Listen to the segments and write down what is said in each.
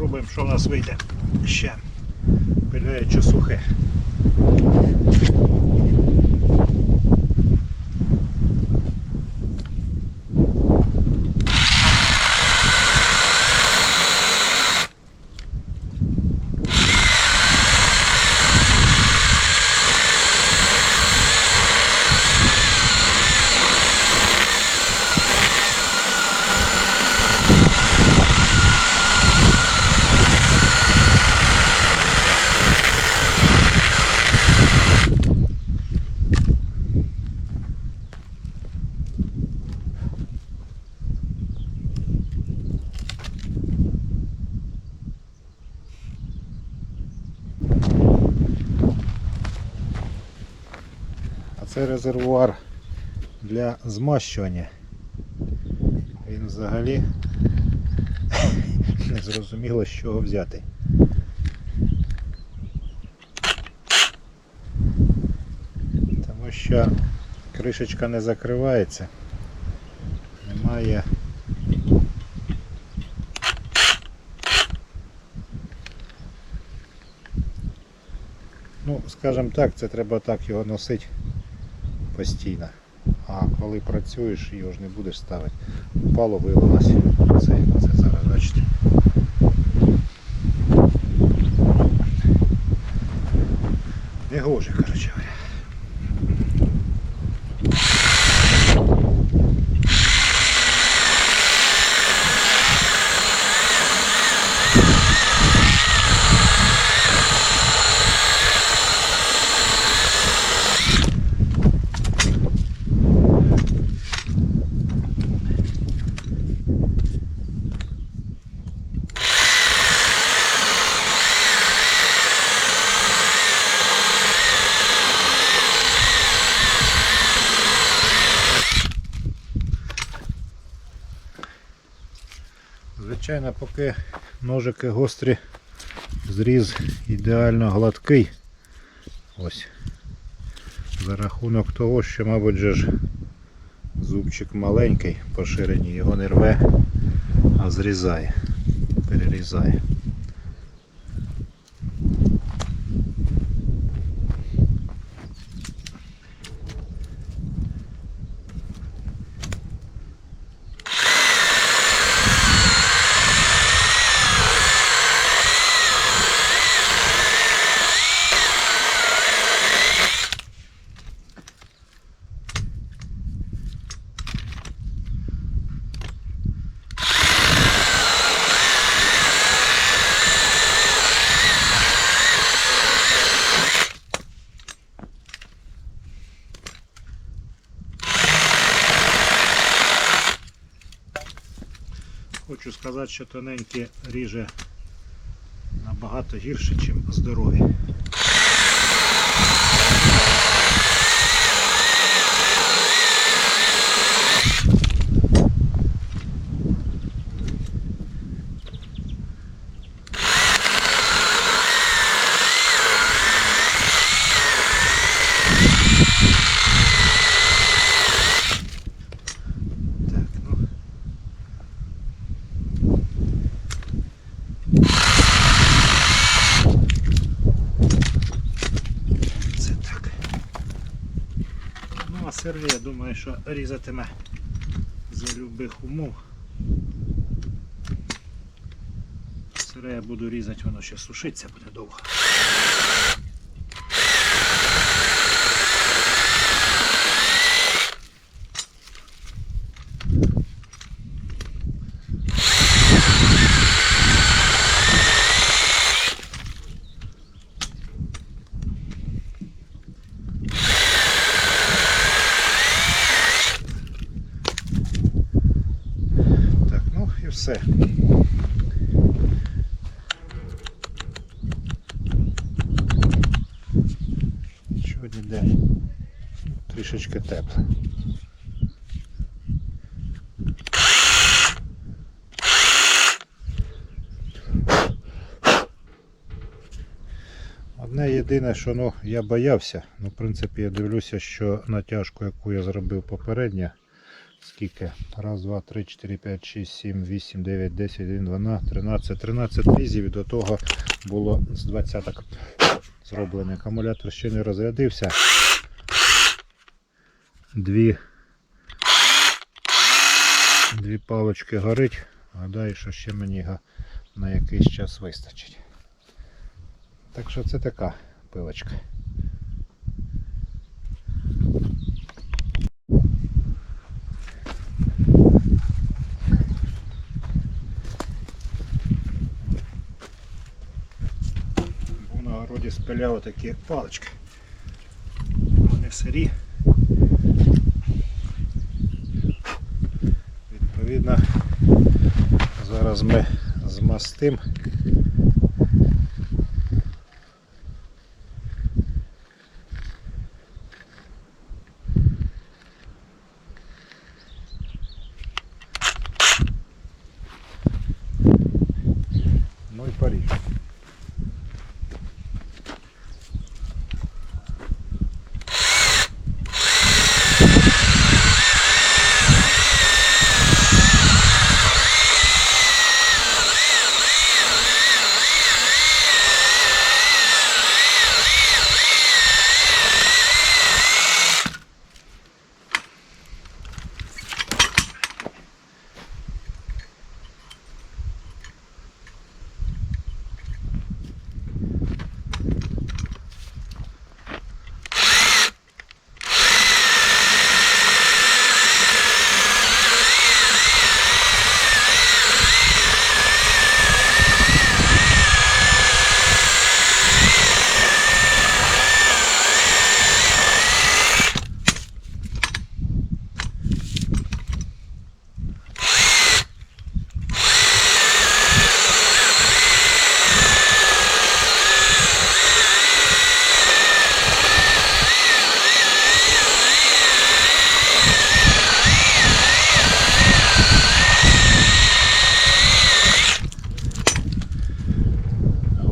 Попробуємо, що в нас вийде ще. пиляючи сухи. Це резервуар для змащування. Він взагалі не зрозуміло з чого взяти. Тому що кришечка не закривається. Немає. Ну, скажімо так, це треба так його носити постійно. А коли працюєш, його ж не будеш ставити. Упало, вилилось. Це, це зараз бачите. Не гоже, коротше Звичайно, поки ножики гострі, зріз ідеально гладкий. Ось. За рахунок того, що, мабуть, же ж зубчик маленький по ширині, його не рве, а зрізає, перерізає. Хочу сказати, що тоненькі ріже набагато гірше, ніж здорові. Так, ну. Це так. Ну а сири, я думаю, що різатиме за любих умов. Сире я буду різати, воно ще сушиться буде довго. Так, ну і все. Сьогодні день трішечки тепло. Одне єдине, що ну, я боявся, ну, в принципі, я дивлюся, що натяжку, яку я зробив попередньо, скільки? Раз, два, три, чотири, п'ять, шість, сім, вісім, дев'ять, десять, один, дванадцять, тринадцять, тринадцять візів. І до того було з двадцяток зроблений. Акумулятор ще не розрядився. Дві, дві палочки горить. Гадаю, що ще мені його на якийсь час вистачить. Так що це така пилочка. На городі спиляв такі палички. Вони сирі. Відповідно, зараз ми змастим. Ну і Париж.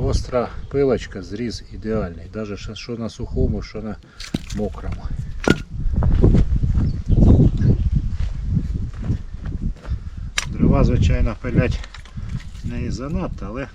Гостра пилочка, зріз ідеальний. Навіть що- що на сухому, що на мокрому. Дрова, звичайно, пилять не і занадто, але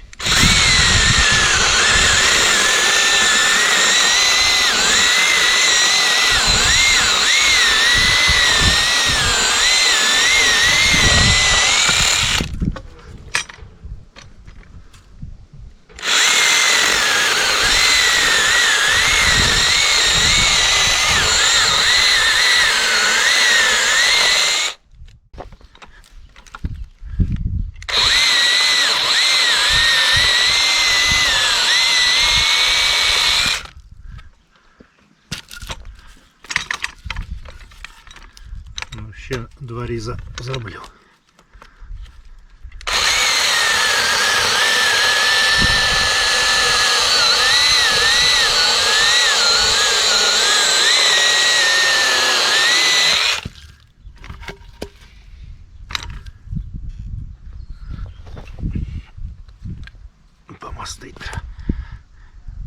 обріза зроблю. Помастить.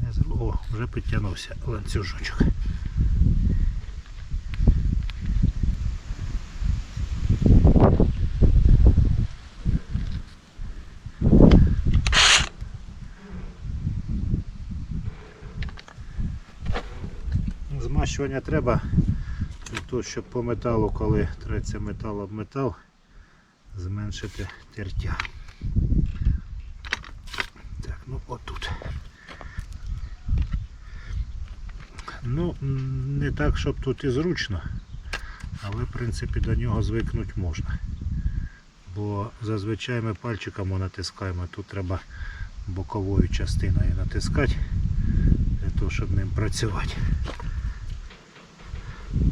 Не зло, вже підтягнувся ланцюжочок. Змащування треба для того, щоб по металу, коли треться метал об метал, зменшити тертя. Так, ну отут. Ну, не так, щоб тут і зручно, але в принципі до нього звикнути можна. Бо зазвичай ми пальчиком натискаємо, тут треба боковою частиною натискати для того, щоб ним працювати.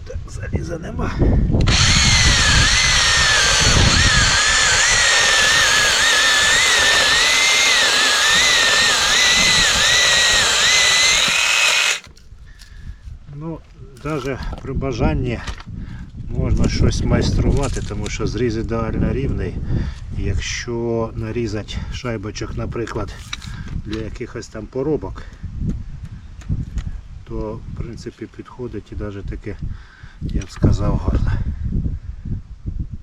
Так, заліза нема. Ну, навіть при бажанні можна щось майструвати, тому що зріз ідеально рівний. Якщо нарізати шайбочок, наприклад, для якихось там поробок, то в принципі підходить і навіть таке, я б сказав, гарно.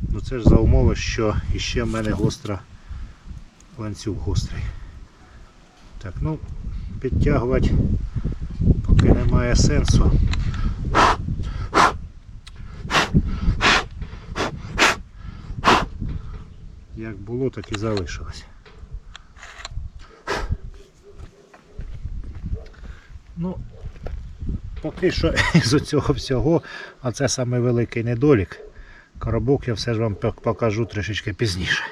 Ну це ж за умови, що іще в мене гостра ланцюг гострий. Так, ну, підтягувати поки немає сенсу. Як було, так і залишилось. Ну, поки що з цього всього, а це саме великий недолік. Коробок я все ж вам покажу трішечки пізніше.